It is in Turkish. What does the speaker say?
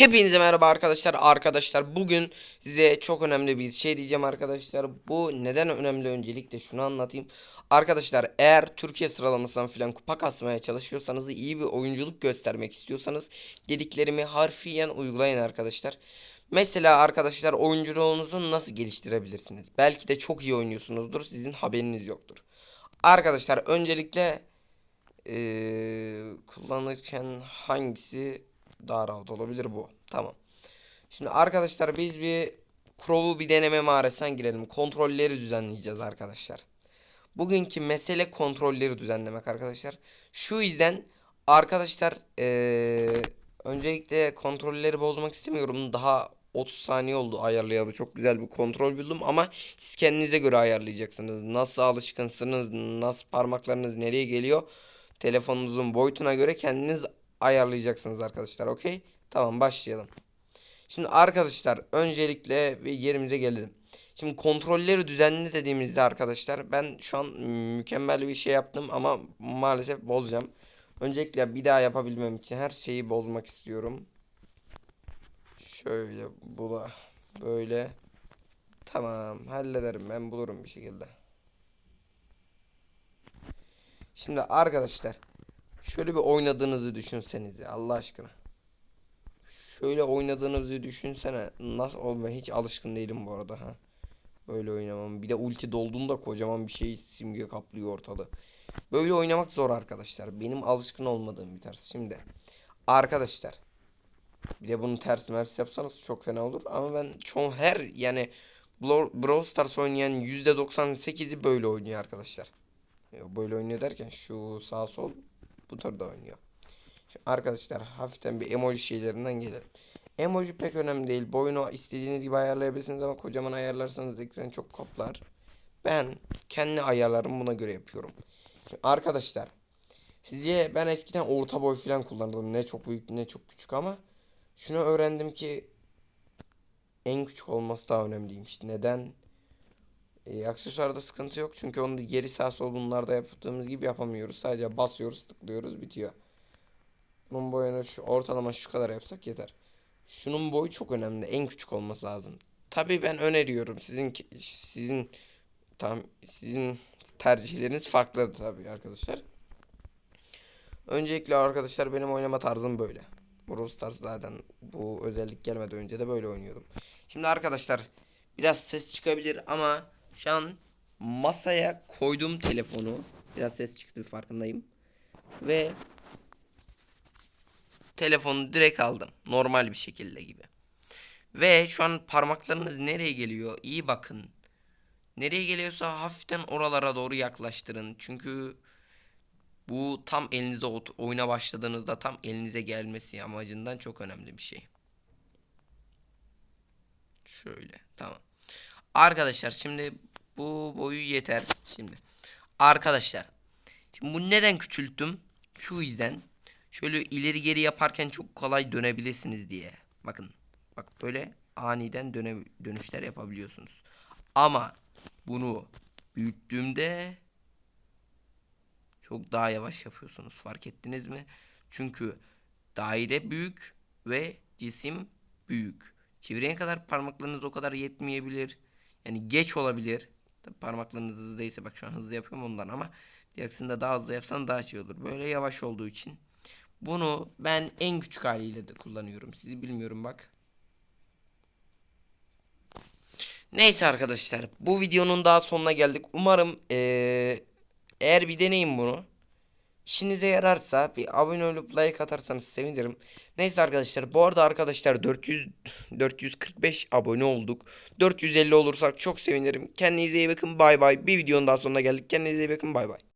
Hepinize merhaba arkadaşlar. Arkadaşlar bugün size çok önemli bir şey diyeceğim arkadaşlar. Bu neden önemli öncelikle şunu anlatayım. Arkadaşlar eğer Türkiye sıralamasından filan kupa kasmaya çalışıyorsanız iyi bir oyunculuk göstermek istiyorsanız dediklerimi harfiyen uygulayın arkadaşlar. Mesela arkadaşlar oyunculuğunuzu nasıl geliştirebilirsiniz? Belki de çok iyi oynuyorsunuzdur sizin haberiniz yoktur. Arkadaşlar öncelikle eee, kullanırken hangisi daha rahat olabilir bu. Tamam. Şimdi arkadaşlar biz bir Crow'u bir deneme mağarasına girelim. Kontrolleri düzenleyeceğiz arkadaşlar. Bugünkü mesele kontrolleri düzenlemek arkadaşlar. Şu yüzden arkadaşlar eee, öncelikle kontrolleri bozmak istemiyorum. Daha 30 saniye oldu ayarlayalı. Çok güzel bir kontrol buldum ama siz kendinize göre ayarlayacaksınız. Nasıl alışkınsınız, nasıl parmaklarınız nereye geliyor. Telefonunuzun boyutuna göre kendiniz ayarlayacaksınız arkadaşlar. Okey? Tamam başlayalım. Şimdi arkadaşlar öncelikle bir yerimize gelelim. Şimdi kontrolleri düzenli dediğimizde arkadaşlar ben şu an mükemmel bir şey yaptım ama maalesef bozacağım. Öncelikle bir daha yapabilmem için her şeyi bozmak istiyorum. Şöyle bu da böyle. Tamam hallederim ben bulurum bir şekilde. Şimdi arkadaşlar şöyle bir oynadığınızı düşünsenize Allah aşkına. Şöyle oynadığınızı düşünsene. Nasıl olma hiç alışkın değilim bu arada ha. Böyle oynamam. Bir de ulti dolduğunda kocaman bir şey simge kaplıyor ortalığı. Böyle oynamak zor arkadaşlar. Benim alışkın olmadığım bir tarz. Şimdi arkadaşlar bir de bunu ters mers yapsanız çok fena olur. Ama ben çoğu her yani Brawl Stars oynayan %98'i böyle oynuyor arkadaşlar. Ya Böyle oynuyor derken şu sağ sol bu turda oynuyor. Şimdi arkadaşlar hafiften bir emoji şeylerinden gelelim. Emoji pek önemli değil. Boyunu istediğiniz gibi ayarlayabilirsiniz ama kocaman ayarlarsanız ekran çok koplar. Ben kendi ayarlarımı buna göre yapıyorum. Şimdi arkadaşlar sizce ben eskiden orta boy falan kullanırdım. Ne çok büyük ne çok küçük ama şunu öğrendim ki en küçük olması daha önemliymiş. Neden? E, aksesuarda sıkıntı yok çünkü onu geri sağ sol bunlarda yaptığımız gibi yapamıyoruz. Sadece basıyoruz, tıklıyoruz, bitiyor. Bunun boyunu şu ortalama şu kadar yapsak yeter. Şunun boyu çok önemli. En küçük olması lazım. Tabii ben öneriyorum. Sizin sizin tam sizin tercihleriniz farklı tabii arkadaşlar. Öncelikle arkadaşlar benim oynama tarzım böyle. Brawl Stars zaten bu özellik gelmeden önce de böyle oynuyordum. Şimdi arkadaşlar biraz ses çıkabilir ama şu an masaya koydum telefonu. Biraz ses çıktı farkındayım. Ve telefonu direkt aldım. Normal bir şekilde gibi. Ve şu an parmaklarınız nereye geliyor? İyi bakın. Nereye geliyorsa hafiften oralara doğru yaklaştırın. Çünkü bu tam elinizde oyuna başladığınızda tam elinize gelmesi amacından çok önemli bir şey. Şöyle tamam. Arkadaşlar şimdi bu boyu yeter şimdi. Arkadaşlar şimdi bu neden küçülttüm? Şu yüzden şöyle ileri geri yaparken çok kolay dönebilirsiniz diye. Bakın bak böyle aniden döne dönüşler yapabiliyorsunuz. Ama bunu büyüttüğümde çok daha yavaş yapıyorsunuz. Fark ettiniz mi? Çünkü daire büyük ve cisim büyük. Çevirene kadar parmaklarınız o kadar yetmeyebilir. Yani geç olabilir. Tabii parmaklarınız hızlı değilse bak şu an hızlı yapıyorum ondan ama diğerisinde daha hızlı yapsan daha şey olur. Böyle yavaş olduğu için bunu ben en küçük haliyle de kullanıyorum. Sizi bilmiyorum bak. Neyse arkadaşlar bu videonun daha sonuna geldik. Umarım eee, eğer bir deneyin bunu. İşinize yararsa bir abone olup like atarsanız sevinirim. Neyse arkadaşlar bu arada arkadaşlar 400 445 abone olduk. 450 olursak çok sevinirim. Kendinize iyi bakın bay bay. Bir videonun daha sonuna geldik. Kendinize iyi bakın bay bay.